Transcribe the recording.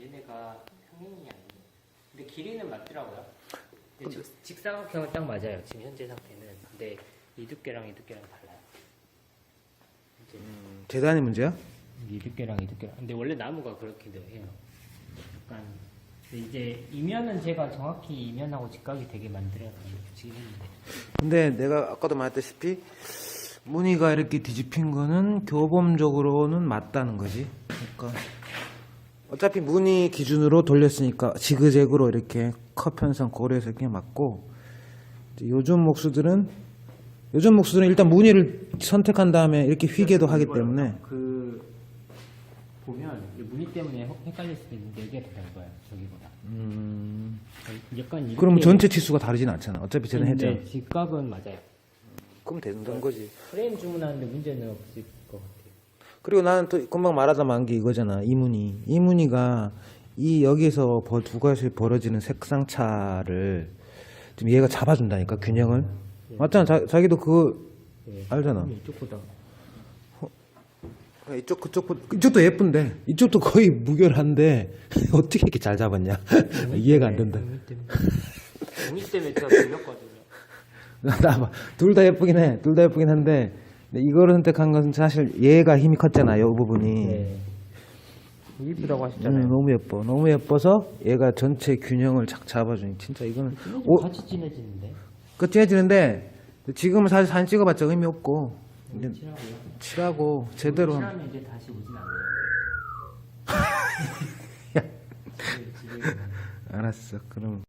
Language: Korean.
얘네가 평행이 아니에요. 근데 길이는 맞더라고요. 근데 직, 직사각형은 딱 맞아요. 지금 현재 상태는. 근데 이 두께랑 이 두께랑 달라요. 이제 재단이 문제야? 이 두께랑 이 두께랑. 근데 원래 나무가 그렇기도 해요. 약간 근데 이제 이면은 제가 정확히 이면하고 직각이 되게 만들어서 붙이긴 했는데. 근데 내가 아까도 말했다시피 무늬가 이렇게 뒤집힌 거는 교범적으로는 맞다는 거지. 그러니까 어차피 무늬 기준으로 돌렸으니까 지그재그로 이렇게 컵 편성 고려해서 그냥 맞고 요즘 목수들은 요즘 목수들은 일단 무늬를 선택한 다음에 이렇게 휘게도 하기 때문에 그 보면 이 무늬 때문에 헷- 헷갈릴 수도 있는데 이게 더 넓어요 저기보다. 음, 약간 이렇게 그러면 전체 치수가 다르진 않잖아. 어차피 쟤는 했잖아. 근데 직각은 맞아요. 그럼 된다는 거지. 프레임 주문하는데 문제는 없을 것 같아요. 그리고 나는 또 금방 말하다 만 게 이거잖아. 이 무늬. 이 여기서 벌- 두 가지 벌어지는 색상 차를 좀 얘가 잡아준다니까 균형을. 맞잖아. 자, 자기도 그거 예. 알잖아. 이쪽보다 이쪽 그쪽 이쪽도 예쁜데 이쪽도 거의 무결한데 어떻게 이렇게 잘 잡았냐 이해가 안 된다. 무늬 때문에 제가 돌렸거든요. 나둘 다 예쁘긴 해. 둘 다 예쁘긴 한데 근데 이거를 선택한 것은 사실 얘가 힘이 컸잖아. 이 부분이. 네. 이쁘다고 음, 하셨잖아요. 너무 예뻐. 너무 예뻐서 얘가 전체 균형을 착 잡아주니 진짜 이거는 오, 같이 진해지는데. 끝째지는데 지금은 사실 사진 찍어봤자 의미 없고 이제 칠하고요. 칠하고 제대로 칠하면 이제 다시 오진 않아요. 집에, 집에 가면. 알았어. 그럼